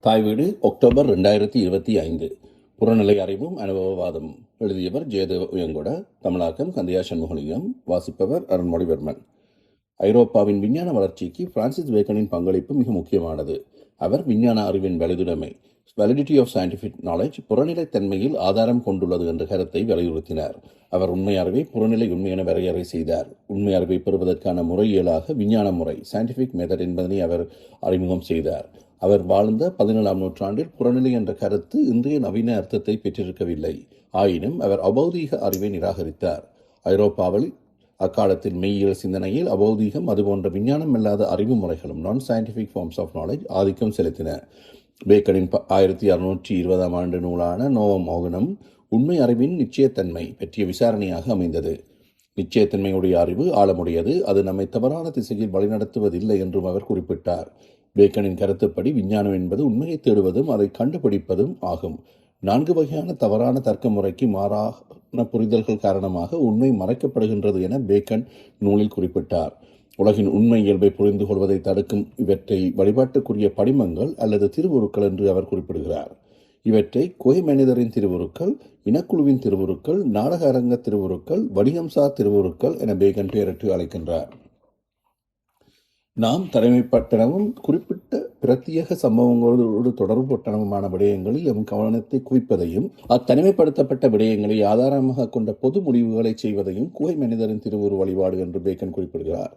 தாய் வீடு அக்டோபர் ரெண்டாயிரத்தி இருபத்தி ஐந்து. புறநிலை அறிவும் அனுபவவாதம் எழுதியவர் ஜெயதேவ உயங்கொட தமிழாக்கம் கந்தையா சண்முகலிங்கம் வாசிப்பவர் அருண்மொழிவர்மன். ஐரோப்பாவின் விஞ்ஞான வளர்ச்சிக்கு பிரான்சிஸ் வேக்கனின் பங்களிப்பு மிக முக்கியமானது. அவர் விஞ்ஞான அறிவின் வலிதுடைமை validity ஆஃப் சயின்டிஃபிக் நாலேஜ் புறநிலைத்தன்மையில் ஆதாரம் கொண்டுள்ளது என்ற கருத்தை வலியுறுத்தினார். அவர் உண்மை அறிவை புறநிலை உண்மை என வரையறை செய்தார். உண்மை அறிவை பெறுவதற்கான முறையியலாக விஞ்ஞான முறை சயின்டிஃபிக் மெத்தட் என்பதனை அவர் அறிமுகம் செய்தார். அவர் வாழ்ந்த பதினேழாம் நூற்றாண்டில் புறநிலை என்ற கருத்து இன்றைய நவீன அர்த்தத்தை பெற்றிருக்கவில்லை. ஆயினும் அவர் அபௌதீக அறிவை நிராகரித்தார். ஐரோப்பாவில் அக்காலத்தில் மெய்யியல் சிந்தனையில் அபௌதீகம் அதுபோன்ற விஞ்ஞானம் இல்லாத அறிவு முறைகளும் நான் சயின்டிஃபிக் ஃபார்ம்ஸ் ஆஃப் நாலேஜ் ஆதிக்கம் செலுத்தின. பேக்கரின் ப- ஆயிரத்தி அறுநூற்றி இருபதாம் ஆண்டு நூலான நோவம் மோகனம் உண்மை அறிவின் நிச்சயத்தன்மை பற்றிய விசாரணையாக அமைந்தது. நிச்சயத்தன்மையுடைய அறிவு ஆழமுடையது. அது நம்மை தவறான திசையில் வழிநடத்துவதில்லை என்றும் அவர் குறிப்பிட்டார். பேக்கனின் கருத்துப்படி விஞ்ஞானம் என்பது உண்மையை தேடுவதும் அதை கண்டுபிடிப்பதும் ஆகும். நான்கு வகையான தவறான தர்க்க முறைக்கு மாறான புரிதல்கள் காரணமாக உண்மை மறைக்கப்படுகின்றது என பேக்கன் நூலில் குறிப்பிட்டார். உலகின் உண்மை இயல்பை புரிந்து கொள்வதை தடுக்கும் இவற்றை வழிபாட்டுக்குரிய படிமங்கள் அல்லது திருவுருக்கள் என்று அவர் குறிப்பிடுகிறார். இவற்றை குகை மனிதரின் திருவுருக்கள் இனக்குழுவின் திருவுருக்கள் நாடக அரங்க திருவுருக்கள் வடிகம்சா திருவுருக்கள் என பேகன் பெயரிட்டு அழைக்கின்றார். நாம் தலைமைப்பட்டனவும் குறிப்பிட்ட பிரத்யேக சம்பவங்களோடு தொடர்புபட்டனவுமான விடயங்களில் எம் கவனத்தை குவிப்பதையும் அத்தனிமைப்படுத்தப்பட்ட விடயங்களை ஆதாரமாக கொண்ட பொது முடிவுகளை செய்வதையும் குகை மனிதரின் திருவுரு வழிபாடு என்று பேக்கன் குறிப்பிடுகிறார்.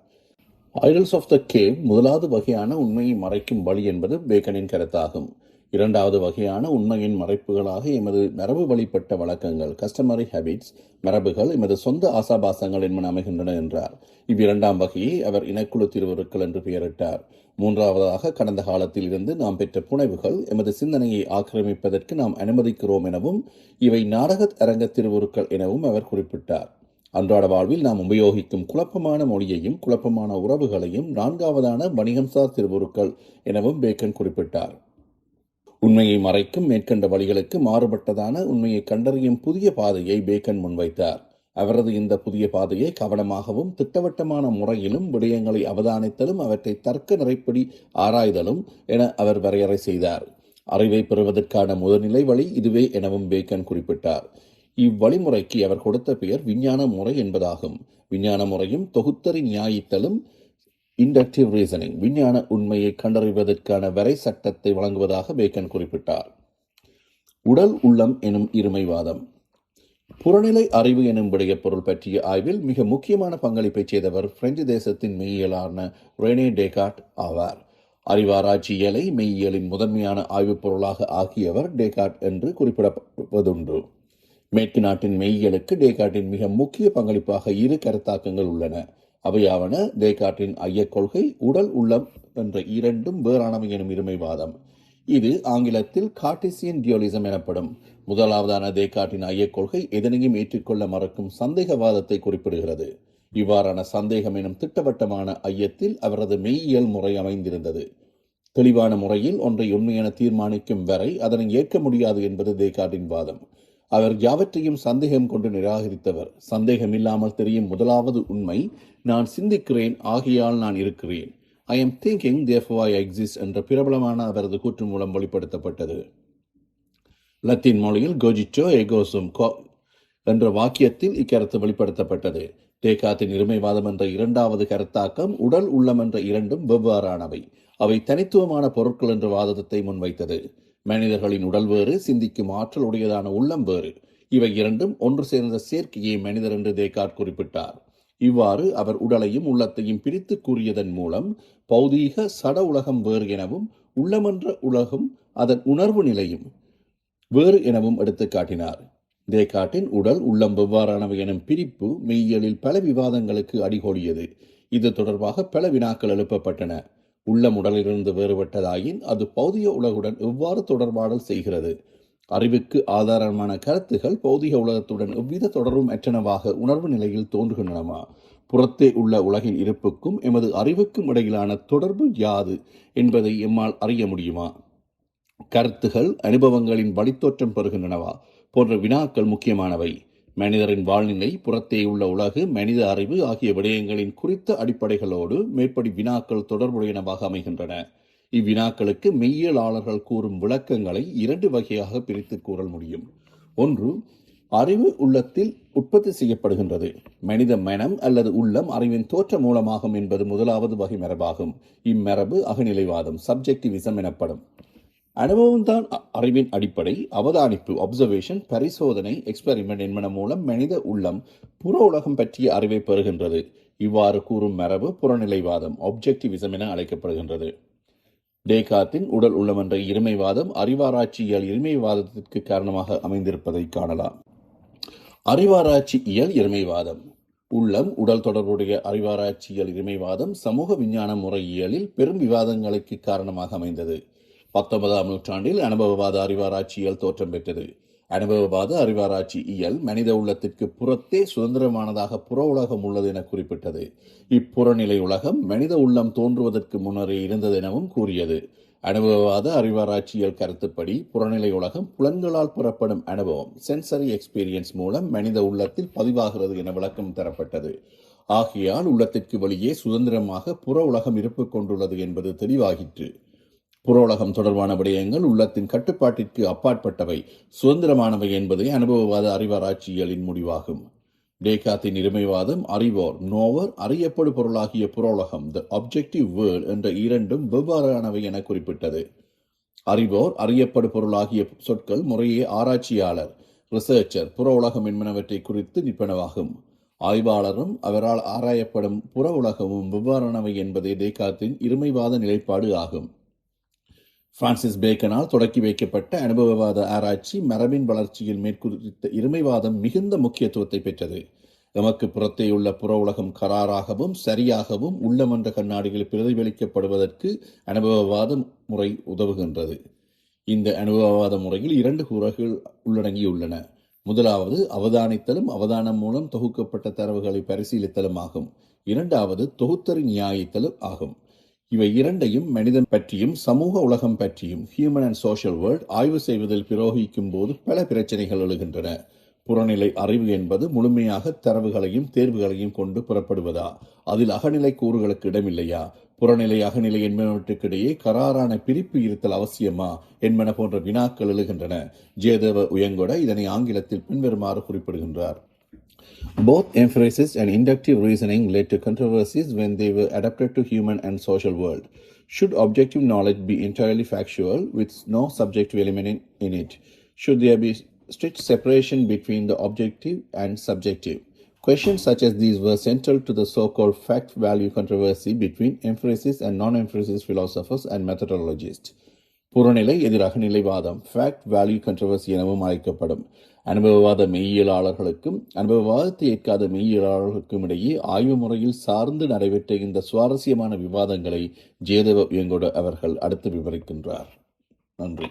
ஐடல்ஸ் ஆஃப் த கேவ் முதலாவது வகையான உண்மையை மறைக்கும் வழி என்பது பேக்கனின் கருத்தாகும். இரண்டாவது வகையான உண்மையின் மறைப்புகளாக எமது மரபு வழிபட்ட வழக்கங்கள் கஸ்டமரி ஹேபிட்ஸ் மரபுகள் எமது சொந்த ஆசாபாசங்கள் என்பன அமைகின்றன என்றார். இவ்விரண்டாம் வகையை அவர் இனக்குழு திருவருக்கள் என்று பெயரிட்டார். மூன்றாவதாக கடந்த காலத்தில் இருந்து நாம் பெற்ற புனைவுகள் எமது சிந்தனையை ஆக்கிரமிப்பதற்கு நாம் அனுமதிக்கிறோம் எனவும் இவை நாடக அரங்க திருவுருக்கள் எனவும் அவர் குறிப்பிட்டார். அன்றாட வாழ்வில் நாம் உபயோகிக்கும் குழப்பமான மொழியையும் குழப்பமான உறவுகளையும் நான்காவதான வணிகம்சார் திருவுருக்கள் எனவும் பேக்கன் குறிப்பிட்டார். உண்மையை மறைக்கும் மேற்கண்ட வழிகளுக்கு மாறுபட்டதான உண்மையை கண்டறியும் புதிய பாதையை பேக்கன் முன்வைத்தார். அவரது இந்த புதிய பாதையை கவனமாகவும் திட்டவட்டமான முறையிலும் விடயங்களை அவதானித்தலும் அவற்றை தர்க்க நிறைப்படி ஆராய்தலும் என அவர் வரையறை செய்தார். அறிவை பெறுவதற்கான முதல்நிலை வழி இதுவே எனவும் பேக்கன் குறிப்பிட்டார். இவ்வழிமுறைக்கு அவர் கொடுத்த பெயர் விஞ்ஞான முறை என்பதாகும். விஞ்ஞான முறையும் தொகுத்தறி நியாயித்தலும் இண்டக்டிவ் ரீசனிங் விஞ்ஞான உண்மையை கண்டறிவதற்கான வரை சட்டத்தை வழங்குவதாக பேக்கன் குறிப்பிட்டார். உடல் உள்ளம் எனும் இருமைவாதம். புறநிலை அறிவு எனும் விடைய பொருள் பற்றிய ஆய்வில் மிக முக்கியமான பங்களிப்பை செய்தவர் பிரெஞ்சு தேசத்தின் மெய்யியலான ரெனே டேகாட் ஆவார். அறிவாராய்ச்சியலை மெய்யியலின் முதன்மையான ஆய்வுப் பொருளாக ஆகியவர் டேகாட் என்று குறிப்பிடப்படுவதுண்டு. மேற்கு நாட்டின் மெய்யியலுக்கு டேகாட்டின் மிக முக்கிய பங்களிப்பாக இரு கருத்தாக்கங்கள் உள்ளன. அவையாவன தேக்காட்டின் ஐயக் கொள்கை உடல் உள்ளம் என்ற இரண்டும் வேறானவை எனும் இருமைவாதம். இது ஆங்கிலத்தில் கார்டிசியன் டியோலிசம் எனப்படும். முதலாவதான தேக்காட்டின் ஐயக் கொள்கை எதனையும் ஏற்றுக்கொள்ள மறக்கும் சந்தேகவாதத்தை குறிப்பிடுகிறது. இவ்வாறான சந்தேகம் எனும் திட்டவட்டமான ஐயத்தில் அவரது மெய்யியல் முறை அமைந்திருந்தது. தெளிவான முறையில் ஒன்றை உண்மையென தீர்மானிக்கும் வரை அதனை ஏற்க முடியாது என்பது தேக்காட்டின் வாதம். அவர் யாவற்றையும் சந்தேகம் கொண்டு நிராகரித்தவர். சந்தேகம் இல்லாமல் தெரியும் முதலாவது உண்மை நான் சிந்திக்கிறேன் ஆகையால் நான் இருக்கிறேன். I am thinking therefore I exist என்ற பிரபலமான அவரது கூற்று மூலம் வெளிப்படுத்தப்பட்டது. லத்தீன் மொழியில் கோஜிச்சோ எகோசும் கோ என்ற வாக்கியத்தில் இக்கருத்து வெளிப்படுத்தப்பட்டது. டேகாத்தின் இருமைவாதம் என்ற இரண்டாவது கருத்தாக்கம் உடல் உள்ளம் என்ற இரண்டும் வெவ்வேறானவை. அவை தனித்துவமான பொருட்கள் என்ற வாதத்தை முன்வைத்தது. மனிதர்களின் உடல் வேறு சிந்திக்கும் ஆற்றல் உடையதான உள்ளம் வேறு. இவை இரண்டும் ஒன்று சேர்ந்த சேர்க்கையை மனிதர் என்று தேகாட் குறிப்பிட்டார். இவ்வாறு அவர் உடலையும் உள்ளத்தையும் பிரித்து கூறியதன் மூலம் பௌதீக சட உலகம் வேறு எனவும் உள்ளமென்ற உலகம் அதன் உணர்வு நிலையும் வேறு எனவும் எடுத்துக் காட்டினார். தேக்காட்டின் உடல் உள்ளம் வெவ்வாறானவை எனும் பிரிப்பு மெய்யியலில் பல விவாதங்களுக்கு அடிகோலியது. இது தொடர்பாக பல வினாக்கள் எழுப்பப்பட்டன. உள்ள உடலிலிருந்து வேறுபட்டதாயின் அது பௌதிக உலகுடன் எவ்வாறு தொடர்பாடல் செய்கிறது? அறிவுக்கு ஆதாரமான கருத்துகள் பௌதிக உலகத்துடன் எவ்வித தொடர்பும் அற்றனவாக உணர்வு நிலையில் தோன்றுகின்றனவா? புறத்தே உள்ள உலகின் இருப்புக்கும் எமது அறிவுக்கும் இடையிலான தொடர்பு யாது என்பதை எம்மால் அறிய முடியுமா? கருத்துகள் அனுபவங்களின் வழித்தோற்றம் பெறுகின்றனவா? போன்ற வினாக்கள் முக்கியமானவை. மனிதரின் வாழ்நிலை புறத்தே உள்ள உலகு மனித அறிவு ஆகிய விடயங்களின் குறித்த அடிப்படைகளோடு மேற்படி வினாக்கள் தொடர்புடையனவாக அமைகின்றன. இவ்வினாக்களுக்கு மெய்யியலாளர்கள் கூறும் விளக்கங்களை இரண்டு வகையாக பிரித்து கூறல் முடியும். ஒன்று அறிவு உள்ளத்தில் உற்பத்தி செய்யப்படுகின்றது. மனித மனம் அல்லது உள்ளம் அறிவின் தோற்ற மூலமாகும் என்பது முதலாவது வகை மரபாகும் இம்மரபு அகநிலைவாதம் சப்ஜெக்டிவிசம் எனப்படும். அனுபவம்தான் அ- அறிவின் அடிப்படை. அவதானிப்பு அப்சர்வேஷன் பரிசோதனை எக்ஸ்பெரிமெண்ட் என்பன மூலம் மனித உள்ளம் புற உலகம் பற்றிய அறிவை பெறுகின்றது. இவ்வாறு கூறும் மரபு புறநிலைவாதம் ஆப்ஜெக்டிவிசம் என அழைக்கப்படுகின்றது. டேகாத்தின் உடல் உள்ளம் என்ற இருமைவாதம் அறிவாராய்ச்சியியல் இருமைவாதத்திற்கு காரணமாக அமைந்திருப்பதை காணலாம். அறிவாராய்ச்சி இயல் இருமைவாதம். உள்ளம் உடல் தொடர்புடைய அறிவாராய்ச்சியல் இருமைவாதம் சமூக விஞ்ஞான முறையியலில் பெரும் விவாதங்களுக்கு காரணமாக அமைந்தது. பத்தொன்பதாம் நூற்றாண்டில் அனுபவவாத அறிவாராய்ச்சியல் தோற்றம் பெற்றது. அனுபவவாத அறிவாராய்ச்சி இயல் மனித உள்ளத்திற்கு புறத்தே சுதந்திரமானதாக புற உலகம் உள்ளது என குறிப்பிட்டது. இப்புறநிலை உலகம் மனித உள்ளம் தோன்றுவதற்கு முன்னரே இருந்தது எனவும் கூறியது. அனுபவவாத அறிவாராய்ச்சியல் கருத்துப்படி புறநிலை உலகம் புலன்களால் புறப்படும் அனுபவம் சென்சரி எக்ஸ்பீரியன்ஸ் மூலம் மனித உள்ளத்தில் பதிவாகிறது என விளக்கம் தரப்பட்டது. ஆகையால் உள்ளத்திற்கு வெளியே சுதந்திரமாக புற உலகம் இருப்பு கொண்டுள்ளது என்பது தெளிவாகிற்று. புற உலகம் தொடர்பான விடயங்கள் உள்ளத்தின் கட்டுப்பாட்டிற்கு அப்பாற்பட்டவை. சுதந்திரமானவை என்பதே அனுபவவாத அறிவாராய்ச்சியலின் முடிவாகும். டேகாத்தின் இருமைவாதம் அறிவோர் நோவர் அறியப்படு பொருளாகிய புற உலகம் த அப்ஜெக்டிவ் வேர்ல்ட் என்ற இரண்டும் வெவ்வேறானவை என குறிப்பிட்டது. அறிவோர் அறியப்படு பொருளாகிய சொற்கள் முறையே ஆராய்ச்சியாளர் ரிசர்ச்சர் புற உலகம் என்பனவற்றை குறித்து நிற்பனவாகும் ஆய்வாளரும் அவரால் ஆராயப்படும் புற உலகமும் வெவ்வேறானவை என்பதே டேகாத்தின் இருமைவாத நிலைப்பாடு ஆகும். பிரான்சிஸ் பேக்கனால் தொடக்கி வைக்கப்பட்ட அனுபவவாத ஆராய்ச்சி மரபின் வளர்ச்சியில் மேற்குறித்த இருமைவாதம் மிகுந்த முக்கியத்துவத்தை பெற்றது. எமக்கு புறத்தே உள்ள புற உலகம் கராராகவும் சரியாகவும் உள்ளமன்ற கண்ணாடிகள் பிரதிபலிக்கப்படுவதற்கு அனுபவவாத முறை உதவுகின்றது. இந்த அனுபவவாத முறையில் இரண்டு கூறுகள் உள்ளடங்கியுள்ளன. முதலாவது அவதானித்தலும் அவதானம் மூலம் தொகுக்கப்பட்ட தரவுகளை பரிசீலித்தலும் ஆகும். இரண்டாவது தொகுத்தறி நியாயித்தலும் ஆகும். இவை இரண்டையும் மனிதன் பற்றியும் சமூக உலகம் பற்றியும் ஹியூமன் அண்ட் சோஷியல் வேர்ல்ட் ஆய்வு செய்வதில் பிரயோகிக்கும் போது பல பிரச்சனைகள் எழுகின்றன. புறநிலை அறிவு என்பது முழுமையாக தரவுகளையும் தேர்வுகளையும் கொண்டு புறப்படுவதா? அதில் அகநிலை கூறுகளுக்கு இடமில்லையா? புறநிலை அகநிலை என்பனவற்றுக்கிடையே கராரான பிரிப்பு இருத்தல் அவசியமா? என்பன போன்ற வினாக்கள் எழுகின்றன. ஜெயதேவ உயங்கொட இதனை ஆங்கிலத்தில் பின்வருமாறு குறிப்பிடுகின்றார். Both emphasis and inductive reasoning led to controversies when they were adapted to human and social world. Should objective knowledge be entirely factual with no subjective element in, it? Should there be strict separation between the objective and subjective? Questions such as these were central to the so-called fact-value controversy between emphasis and non-emphasis philosophers and methodologists. புறநிலை எதிராக நிலைவாதம் fact value கண்ட்ரவர்சி எனவும் அழைக்கப்படும். அனுபவவாத மெய்யியலாளர்களுக்கும் அனுபவவாதத்தை ஏற்காத மெய்யியலாளர்களுக்கும் இடையே ஆய்வு முறையில் சார்ந்து நடைபெற்ற இந்த சுவாரஸ்யமான விவாதங்களை ஜெயதேவ உயங்கோடு அவர்கள் அடுத்து விவரிக்கின்றார். நன்றி.